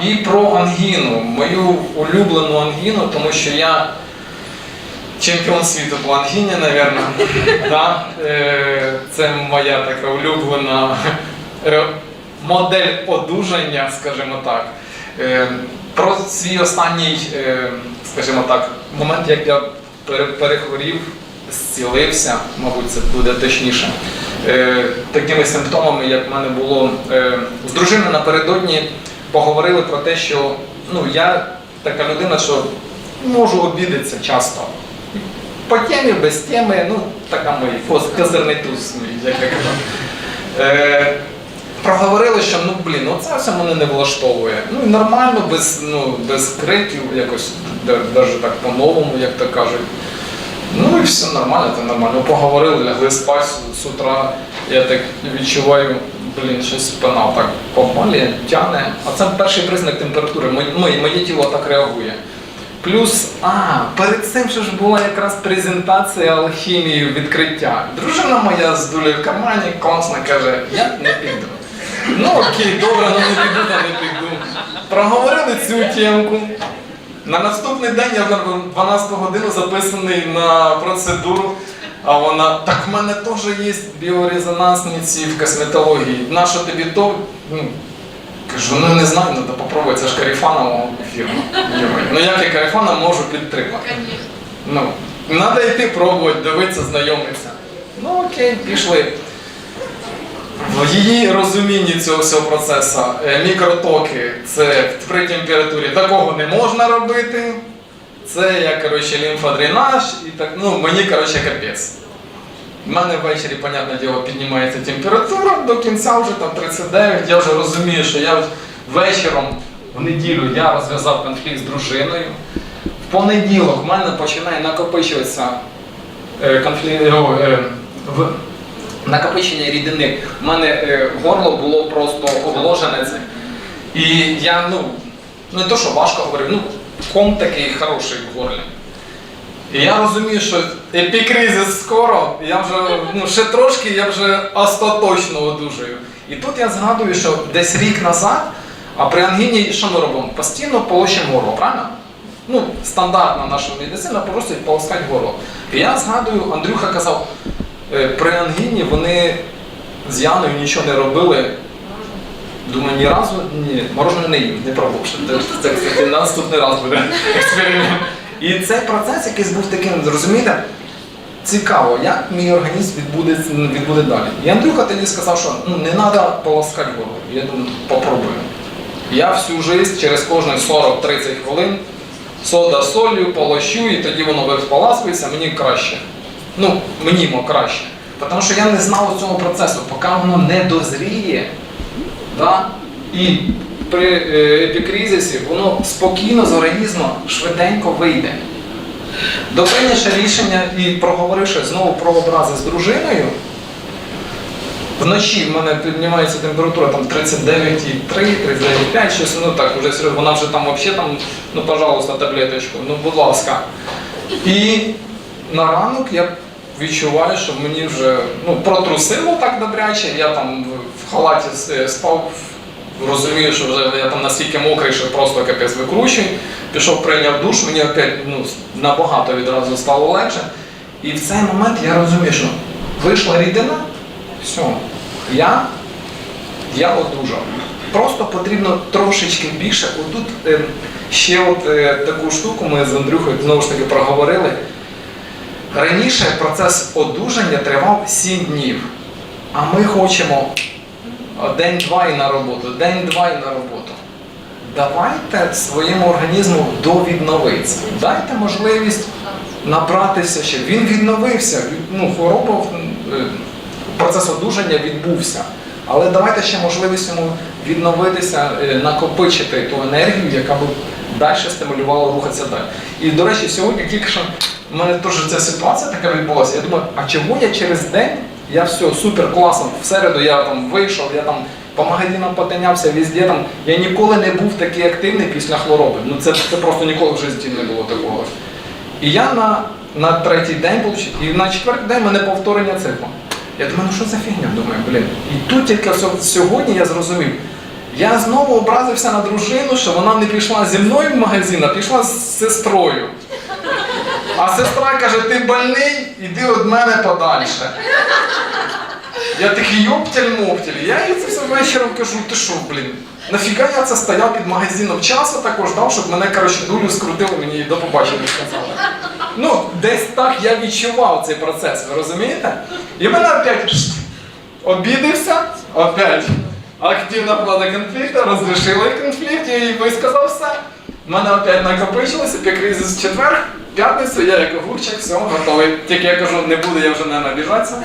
І про ангіну, мою улюблену ангіну, тому що я чемпіон світу по ангіні, мабуть. Да? Е, Це моя така улюблена е, модель одужання, скажімо так. Е, Про свій останній, скажімо так, момент, як я перехворів, зцілився, мабуть, це буде точніше. Такими симптомами, як в мене було з дружиною напередодні, поговорили про те, що ну, я така людина, що можу обідатися часто. По темі, без теми, ну, така коз- козирний туз, як я кажу. Е, проговорили, що ну блін, ну це все мене не влаштовує. Ну і нормально, без, ну, без криків, якось навіть так по-новому, як то кажуть. Ну і все нормально, це нормально. Поговорили, лягли спати з- з утра. Я так відчуваю, блін, щось спина так попалює, тяне. А це перший признак температури. Моє, моє, тіло так реагує. Плюс, а, перед цим ще ж була якраз презентація алхімії відкриття. Дружина моя з дулею в кармані класно каже, я не піду. Ну окей, добре, ну не піду, то не піду. Проговорили цю тємку. На наступний день я в 12 годину записаний на процедуру. А вона, так в мене теж є біорезонансні ці в косметології. Наша тобі то? Ну, кажу, ну не знаю, треба попробувати, це ж Каріфанова фірма. Ну як я Каріфана можу підтримати? Ну, треба йти пробувати, дивитися, знайомитися. Ну окей, пішли. В її розумінні цього всього процесу е, мікротоки це при температурі такого не можна робити. Це як коротше, лімфодренаж і так, ну мені коротше капець. У мене ввечері, понятне діло, піднімається температура до кінця вже там 39. Я вже розумію, що я вечором в неділю я розв'язав конфлікт з дружиною. В понеділок в мене починає накопичуватися е, конфлікт. е, в- накопичення рідини. У мене е, горло було просто обложене. І я, ну, не то, що важко говорив, ну, ком такий хороший в горлі. І я розумію, що епікризис скоро, я вже, ну, ще трошки, я вже остаточно одужаю. І тут я згадую, що десь рік назад, а при ангіні що ми робимо? Постійно полощимо горло, правильно? Ну, стандартна наша медицина просить полоскати горло. І я згадую, Андрюха казав, Е, При ангіні вони з Яною нічого не робили. Думаю, ні разу ні, морожене не їм, не пробував. Це, це, на наступний раз буде експеримент. І цей процес якийсь був таким, зрозумієте, цікаво, як мій організм відбуде, відбуде далі. І Андрюха тоді сказав, що ну, не треба полоскати голову. Я думаю, попробую. Я всю життя через кожні 40-30 хвилин сода солью, полощу, і тоді воно виполаскується, мені краще. Ну, мені краще. Тому що я не знав цього процесу, поки воно не дозріє. Да? І при е, епікризисі воно спокійно з організму швиденько вийде. До прийняше рішення і проговоривши знову про образи з дружиною, вночі в мене піднімається температура там 39,3, 39,5, щось, ну так, вже серйозно, вона вже там взагалі там, ну пожалуйста, таблеточку, ну будь ласка. І на ранок я відчуваю, що мені вже ну, протрусило так добряче, я там в- халаті спав, розумію, що вже я там настільки мокрий, що просто капець викручую. Пішов, прийняв душ, мені опять ну, набагато відразу стало легше. І в цей момент я розумію, що вийшла рідина, все, я, я одужав. Просто потрібно трошечки більше. Отут е, ще от е, таку штуку ми з Андрюхою знову ж таки проговорили. Раніше процес одужання тривав 7 днів, а ми хочемо день-два і на роботу, день-два і на роботу. Давайте своєму організму довідновитися. Дайте можливість набратися ще. Він відновився, ну, хвороба, е, процес одужання відбувся. Але давайте ще можливість йому відновитися, е, накопичити ту енергію, яка б далі стимулювала рухатися далі. І, до речі, сьогодні тільки що в мене теж ця ситуація така відбулася. Я думаю, а чого я через день, я все супер класно, в середу я там вийшов, я там по магазинам потинявся, везде там. Я ніколи не був такий активний після хвороби. Ну це, це просто ніколи в житті не було такого. І я на, на третій день получив, і на четвертий день в мене повторення циклу. Я думаю, ну що за фігня? Думаю, блін. І тут тільки сьогодні я зрозумів, Я знову образився на дружину, що вона не пішла зі мною в магазин, а пішла з сестрою. А сестра каже, ти больний, іди від мене подальше. Я такий йоптель-моптель. Я їй це все вечором кажу, ти що, блін, нафіга я це стояв під магазином часу також дав, щоб мене, коротше, дулю скрутили, мені до побачення сказали. Ну, десь так я відчував цей процес, ви розумієте? І мене опять обідився, опять активна влада конфлікту, розрішили конфлікт, я їй висказав все. У мене опять накопичилося, пікризис четвер, п'ятницю, я як огурчик, все, готовий. Тільки я кажу, не буду я вже не набіжатися.